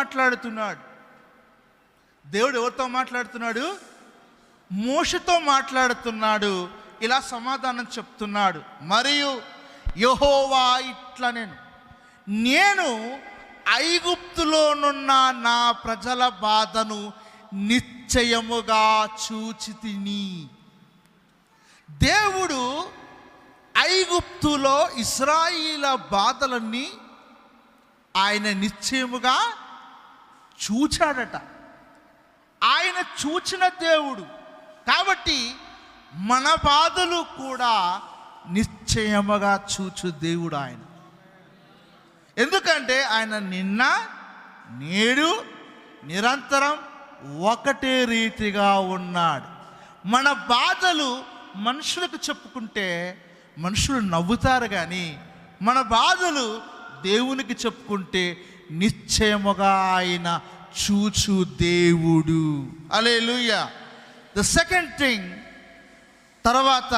మాట్లాడుతున్నాడు. దేవుడు ఎవరితో మాట్లాడుతున్నాడు? మోషతో మాట్లాడుతున్నాడు. ఇలా సమాధానం చెప్తున్నాడు. మరియు యహోవా ఇట్లా నేను. నేను ఐగుప్తులోనున్న నా ప్రజల బాధను నిశ్చయముగా చూచి తిని దేవుడు ఐగుప్తులో ఇస్రాయిల బాధలన్నీ ఆయన నిశ్చయముగా చూచాడట. ఆయన చూచిన దేవుడు. కాబట్టి మన బాధలు కూడా నిశ్చయముగా చూచు దేవుడు ఆయన. ఎందుకంటే ఆయన నిన్న నేడు నిరంతరం ఒకటే రీతిగా ఉన్నాడు. మన బాధలు మనుషులకు చెప్పుకుంటే మనుషులు నవ్వుతారు కానీ మన బాధలు దేవునికి చెప్పుకుంటే నిశ్చయముగా ఆయన చూచు దేవుడు. అలే ద సెకండ్ థింగ్ తర్వాత